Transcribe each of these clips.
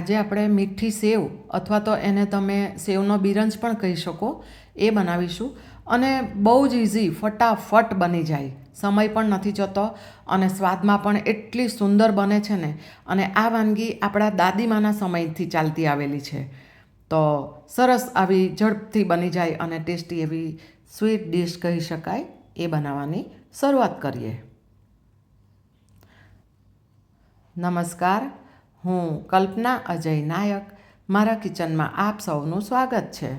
આજે આપણે મીઠી સેવ અથવા તો એને તમે સેવનો બિરંજ પણ કહી શકો, એ બનાવીશું. અને બહુ જ ઇઝી ફટાફટ બની જાય. સમય પણ નથી જતો અને સ્વાદમાં પણ એટલી સુંદર બને છે ને. અને આ વાનગી આપણા દાદીમાના સમયથી ચાલતી આવેલી છે. તો સરસ આવી ઝડપથી બની જાય અને ટેસ્ટી એવી સ્વીટ ડીશ કહી શકાય. એ બનાવવાની શરૂઆત કરીએ. નમસ્કાર. હું કલ્પના અજય નાયક, મારા કિચનમાં આપ સૌનું સ્વાગત છે.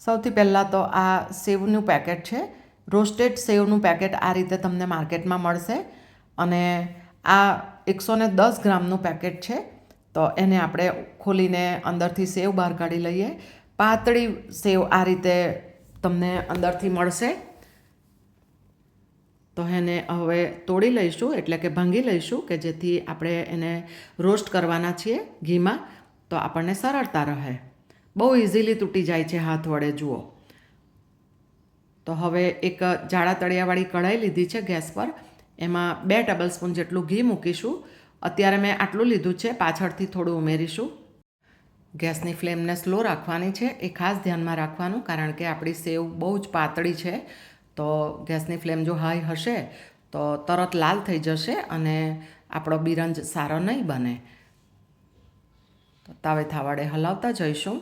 સૌથી પહેલાં તો આ સેવનું પેકેટ છે. રોસ્ટેડ સેવનું પેકેટ આ રીતે તમને માર્કેટમાં મળશે અને આ એકસો ને દસ ગ્રામનું પેકેટ છે. તો એને આપણે ખોલીને અંદરથી સેવ બહાર કાઢી લઈએ. પાતળી સેવ આ રીતે તમને અંદરથી મળશે. તો એને હવે તોડી લઈશું, એટલે કે ભાંગી લઈશું કે જેથી આપણે એને રોસ્ટ કરવાના છીએ ઘીમાં, તો આપણને સરળતા રહે. બહુ ઇઝીલી તૂટી જાય છે હાથ વડે, જુઓ. તો હવે એક જાડા તળિયાવાળી કઢાઈ લીધી છે ગેસ પર. એમાં બે ટેબલ સ્પૂન જેટલું ઘી મૂકીશું. અત્યારે મેં આટલું લીધું છે, પાછળથી થોડું ઉમેરીશું. ગેસની ફ્લેમને સ્લો રાખવાની છે, એ ખાસ ધ્યાનમાં રાખવાનું, કારણ કે આપણી સેવ બહુ જ પાતળી છે. તો ગેસની ફ્લેમ જો હાઈ હશે, તો તરત લાલ થઈ જશે અને આપણો બિરંજ સારો નહીં બને. તો તાવે થાવાડે હલાવતા જઈશું.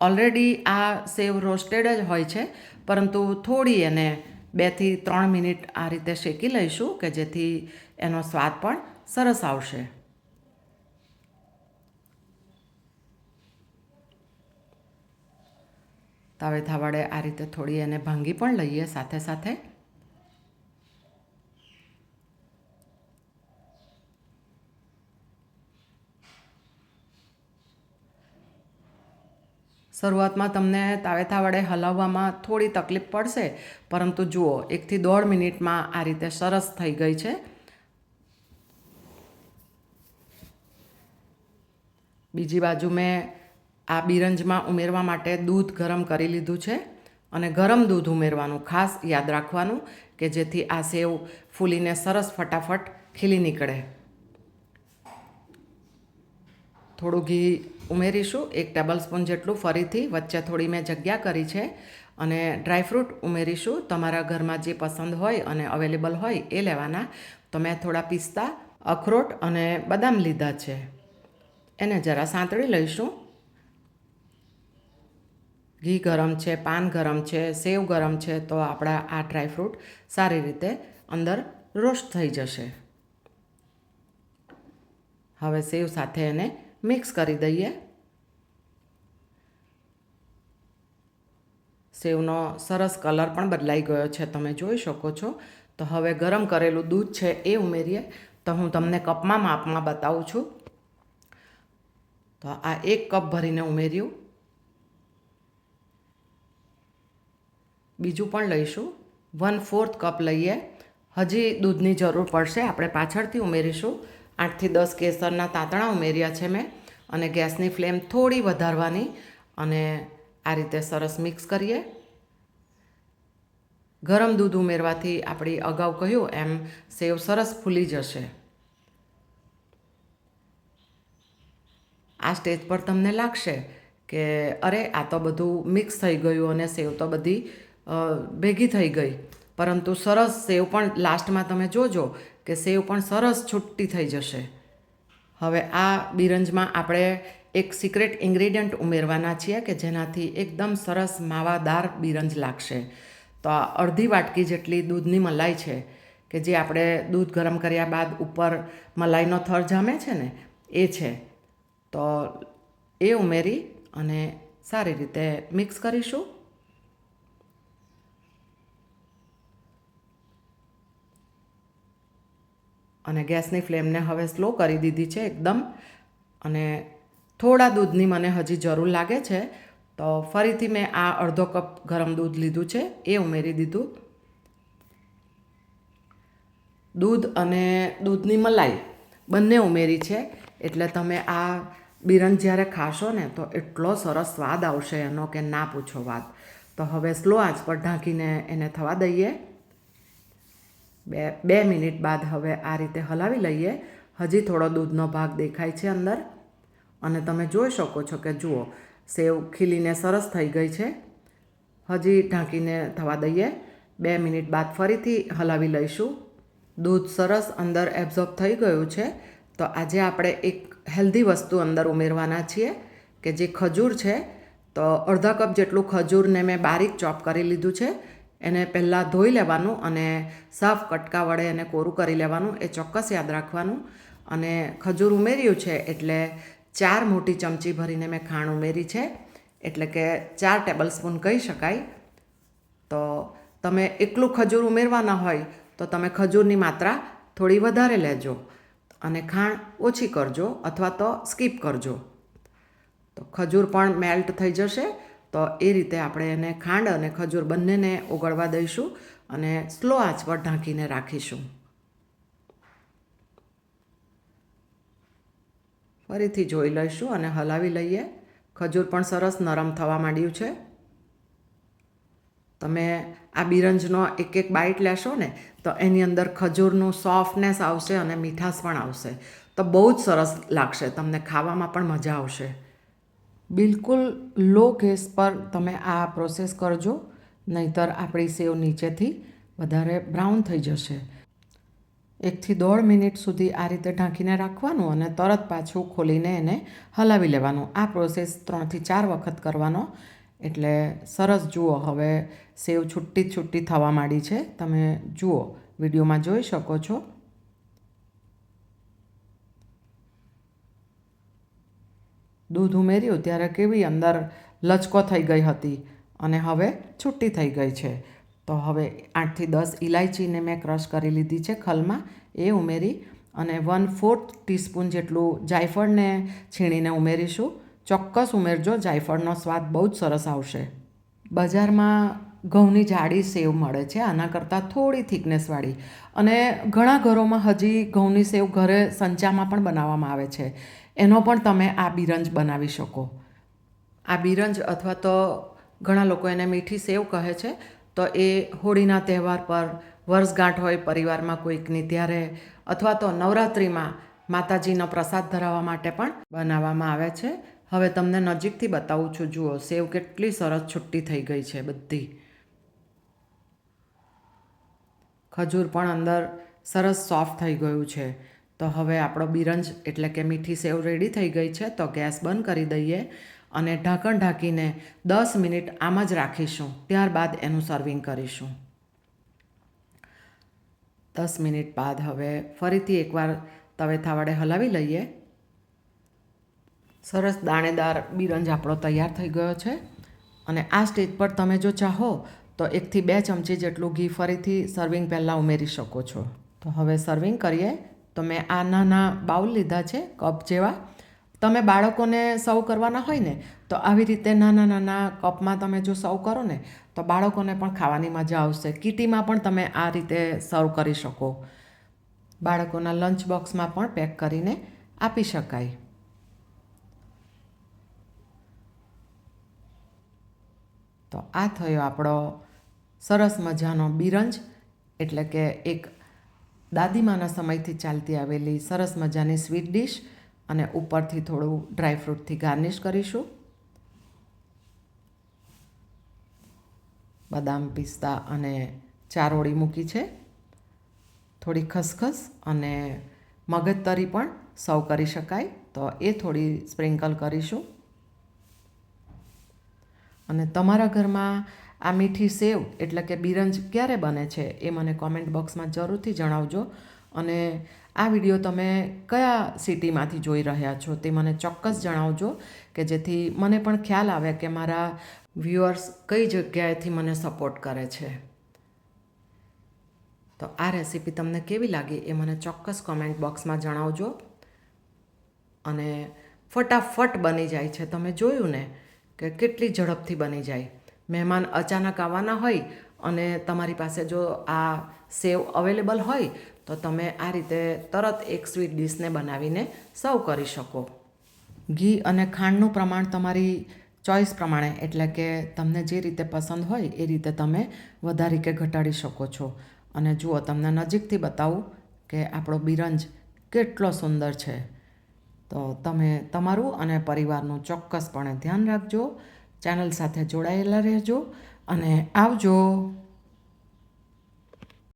ઓલરેડી આ સેવ રોસ્ટેડ જ હોય છે, પરંતુ થોડી એને બેથી ત્રણ મિનિટ આ રીતે શેકી લઈશું કે જેથી એનો સ્વાદ પણ સરસ આવશે. તાવેથા વડે આ રીતે થોડી એને ભાંગી પણ લઈએ સાથે સાથે. શરૂઆતમાં તમને તાવેથા વડે હલાવવામાં થોડી તકલીફ પડશે, પરંતુ જુઓ, એકથી દોઢ મિનિટમાં આ રીતે સરસ થઈ ગઈ છે. બીજી બાજુ મેં આ બિરંજમાં ઉમેરવા માટે દૂધ ગરમ કરી લીધું છે અને ગરમ દૂધ ઉમેરવાનું ખાસ યાદ રાખવાનું કે જેથી આ સેવ ફૂલીને સરસ ફટાફટ ખીલી નીકળે. થોડું ઘી ઉમેરીશું. એક ટેબલ સ્પૂન જેટલું ફરીથી. વચ્ચે થોડી મેં જગ્યા કરી છે અને ડ્રાયફ્રૂટ ઉમેરીશું. તમારા ઘરમાં જે પસંદ હોય અને અવેલેબલ હોય એ લેવાના. તો મેં થોડા પિસ્તા, અખરોટ અને બદામ લીધા છે. એને જરા સાંતળી લઈશું. ઘી ગરમ છે, પાન ગરમ છે, સેવ ગરમ છે, તો આપણા આ ડ્રાયફ્રૂટ સારી રીતે અંદર રોસ્ટ થઈ જશે. હવે સેવ સાથે એને મિક્સ કરી દઈએ. સેવનો સરસ કલર પણ બદલાઈ ગયો છે, તમે જોઈ શકો છો. તો હવે ગરમ કરેલું દૂધ છે એ ઉમેરીએ. તો હું તમને કપમાં માપમાં બતાવું છું. તો આ એક કપ ભરીને ઉમેર્યું. બીજું પણ લઈશું. વન ફોર્થ કપ લઈએ. હજી દૂધની જરૂર પડશે. આપણે પાછળથી ઉમેરીશું. આઠથી દસ કેસરના તાંતણા ઉમેર્યા છે મેં. અને ગેસની ફ્લેમ થોડી વધારવાની. અને આ રીતે સરસ મિક્સ કરીએ. ગરમ દૂધ ઉમેરવાથી આપણી અગાઉ કહ્યું એમ સેવ સરસ ફૂલી જશે. આ સ્ટેજ પર તમને લાગશે કે અરે આ તો બધું મિક્સ થઈ ગયું અને સેવ તો બધી ભેગી થઈ ગઈ. પરંતુ સરસ સેવ પણ લાસ્ટમાં તમે જોજો કે સેવ પણ સરસ છૂટી થઈ જશે. હવે આ બિરંજમાં આપણે એક સિક્રેટ ઇન્ગ્રેડિયન્ટ ઉમેરવાના છીએ કે જેનાથી એકદમ સરસ માવાદાર બિરંજ લાગશે. તો આ અડધી વાટકી જેટલી દૂધની મલાઈ છે કે જે આપણે દૂધ ગરમ કર્યા બાદ ઉપર મલાઈનો થર જામે છે ને, એ છે. તો એ ઉમેરી અને સારી રીતે મિક્સ કરીશું. અને ગેસની ફ્લેમને હવે સ્લો કરી દીધી છે એકદમ. અને થોડા દૂધની મને હજી જરૂર લાગે છે, તો ફરીથી મેં આ અડધો કપ ગરમ દૂધ લીધું છે, એ ઉમેરી દીધું. દૂધ અને દૂધની મલાઈ બંને ઉમેરી છે, એટલે તમે આ બિરંજ જ્યારે ખાશો ને, તો એટલો સરસ સ્વાદ આવશે એનો કે ના પૂછો વાત. તો હવે સ્લો આંચ પર ઢાંકીને એને થવા દઈએ. બે બે મિનિટ બાદ હવે આ રીતે હલાવી લઈએ. હજી થોડો દૂધનો ભાગ દેખાય છે અંદર. અને તમે જોઈ શકો છો કે જુઓ, સેવ ખીલીને સરસ થઈ ગઈ છે. હજી ઢાંકીને થવા દઈએ. બે મિનિટ બાદ ફરીથી હલાવી લઈશું. દૂધ સરસ અંદર એબ્ઝોર્બ થઈ ગયું છે. તો આજે આપણે એક હેલ્ધી વસ્તુ અંદર ઉમેરવાના છીએ કે જે ખજૂર છે. તો અડધા કપ જેટલું ખજૂરને મેં બારીક ચોપ કરી લીધું છે. એને પહેલાં ધોઈ લેવાનું અને સાફ કટકા વડે એને કોરું કરી લેવાનું, એ ચોક્કસ યાદ રાખવાનું. અને ખજૂર ઉમેર્યું છે એટલે ચાર મોટી ચમચી ભરીને મેં ખાણ ઉમેરી છે. એટલે કે ચાર ટેબલ સ્પૂન કહી શકાય. તો તમે એકલું ખજૂર ઉમેરવાના હોય તો તમે ખજૂરની માત્રા થોડી વધારે લેજો અને ખાણ ઓછી કરજો અથવા તો સ્કીપ કરજો. તો ખજૂર પણ મેલ્ટ થઈ જશે તો એ રીતે આપણે એને ખાંડ અને ખજૂર બંનેને ઓગળવા દઈશું અને સ્લો આંચ પર ઢાંકીને રાખીશું. ફરીથી જોઈ લઈશું અને હલાવી લઈએ. ખજૂર પણ સરસ નરમ થવા માંડ્યું છે. તમે આ બિરંજનો એક એક બાઈટ લેશો ને, તો એની અંદર ખજૂરનું સોફ્ટનેસ આવશે અને મીઠાશ પણ આવશે. તો બહુ જ સરસ લાગશે. તમને ખાવામાં પણ મજા આવશે. બિલકુલ લો ગેસ પર તમે આ પ્રોસેસ કરજો, નહીતર આપણી સેવ નીચેથી વધારે બ્રાઉન થઈ જશે. એકથી દોઢ મિનિટ સુધી આ રીતે ઢાંકીને રાખવાનું અને તરત પાછું ખોલીને એને હલાવી લેવાનું. આ પ્રોસેસ ત્રણથી ચાર વખત કરવાનો. એટલે સરસ જુઓ, હવે સેવ છૂટી છૂટી થવા માંડી છે. તમે જુઓ, વિડીયોમાં જોઈ શકો છો. દૂધ ઉમેર્યું ત્યારે કેવી અંદર લચકો થઈ ગઈ હતી અને હવે છૂટી થઈ ગઈ છે. તો હવે આઠથી દસ ઇલાયચીને મેં ક્રશ કરી લીધી છે ખલમાં. એ ઉમેરી અને વન ફોર્થ ટીસ્પૂન જેટલું જાયફળને છીણીને ઉમેરીશું. ચોક્કસ ઉમેરજો, જાયફળનો સ્વાદ બહુ જ સરસ આવશે. બજારમાં ઘઉંની જાડી સેવ મળે છે, આના કરતાં થોડી થિકનેસવાળી અને ઘણા ઘરોમાં હજી ઘઉંની સેવ ઘરે સંચામાં પણ બનાવવામાં આવે છે. એનો પણ તમે આ બિરંજ બનાવી શકો. આ બિરંજ અથવા તો ઘણા લોકો એને મીઠી સેવ કહે છે, તો એ હોળીના તહેવાર પર વર્ષગાંઠ હોય પરિવારમાં કોઈકની ત્યારે અથવા તો નવરાત્રિમાં માતાજીનો પ્રસાદ ધરાવવા માટે પણ બનાવવામાં આવે છે. હવે તમને નજીકથી બતાવું છું, જુઓ, સેવ કેટલી સરસ છુટ્ટી થઈ ગઈ છે બધી. ખજૂર પણ અંદર સરસ સોફ્ટ થઈ ગયું છે. તો હવે આપણો બિરંજ, એટલે કે મીઠી સેવ રેડી થઈ ગઈ છે, તો ગેસ બંધ કરી દઈએ અને ઢાંકણ ઢાંકીને દસ મિનિટ આમ જ રાખીશું. ત્યારબાદ એનું સર્વિંગ કરીશું. દસ મિનિટ બાદ હવે ફરીથી એકવાર તવેથા વડે હલાવી લઈએ. સરસ દાણેદાર બિરંજ આપણો તૈયાર થઈ ગયો છે. અને આ સ્ટેજ પર તમે જો ચાહો, તો એકથી બે ચમચી જેટલું ઘી ફરીથી સર્વિંગ પહેલાં ઉમેરી શકો છો. તો હવે સર્વિંગ કરીએ. તો મેં આ નાના બાઉલ લીધા છે, કપ જેવા. તમે બાળકોને સર્વ કરવાના હોય ને, તો આવી રીતે નાના નાના કપમાં તમે જો સર્વ કરો ને, તો બાળકોને પણ ખાવાની મજા આવશે. કીટીમાં પણ તમે આ રીતે સર્વ કરી શકો. બાળકોના લંચ બોક્સમાં પણ પેક કરીને આપી શકાય. તો આ થયો આપણો સરસ મજાનો બિરંજ, એટલે કે એક દાદીમાના સમયથી ચાલતી આવેલી સરસ મજાની સ્વીટ ડીશ અને ઉપરથી થોડું ડ્રાયફ્રૂટથી ગાર્નિશ કરીશું. બદામ પિસ્તા અને ચારોળી મૂકી છે. થોડી ખસખસ અને મગજતરી પણ સર્વ કરી શકાય, તો એ થોડી સ્પ્રિંકલ કરીશું. અને તમારા ઘરમાં આ મીઠી સેવ એટલે કે બિરંજ ક્યારે બને છે એ મને કોમેન્ટ બોક્સમાં જરૂરથી જણાવજો. અને આ વીડિયો તમે કયા સિટીમાંથી જોઈ રહ્યા છો તે મને ચોક્કસ જણાવજો કે જેથી મને પણ ખ્યાલ આવે કે મારા વ્યુઅર્સ કઈ જગ્યાએથી મને સપોર્ટ કરે છે. તો આ રેસીપી તમને કેવી લાગી એ મને ચોક્કસ કોમેન્ટ બોક્સમાં જણાવજો. અને ફટાફટ બની જાય છે. તમે જોયું ને કે કેટલી ઝડપથી બની જાય. મહેમાન અચાનક આવવાના હોય અને તમારી પાસે જો આ સેવ અવેલેબલ હોય, તો તમે આ રીતે તરત એક સ્વીટ ડીશને બનાવીને સર્વ કરી શકો. ઘી અને ખાંડનું પ્રમાણ તમારી ચોઈસ પ્રમાણે, એટલે કે તમને જે રીતે પસંદ હોય એ રીતે તમે વધારી કે ઘટાડી શકો છો. અને જુઓ, તમને નજીકથી બતાવું કે આપણો બિરંજ કેટલો સુંદર છે. તો તમે તમારું અને પરિવારનું ચોક્કસપણે ધ્યાન રાખજો. ચેનલ સાથે જોડાયેલા રહેજો અને આવજો.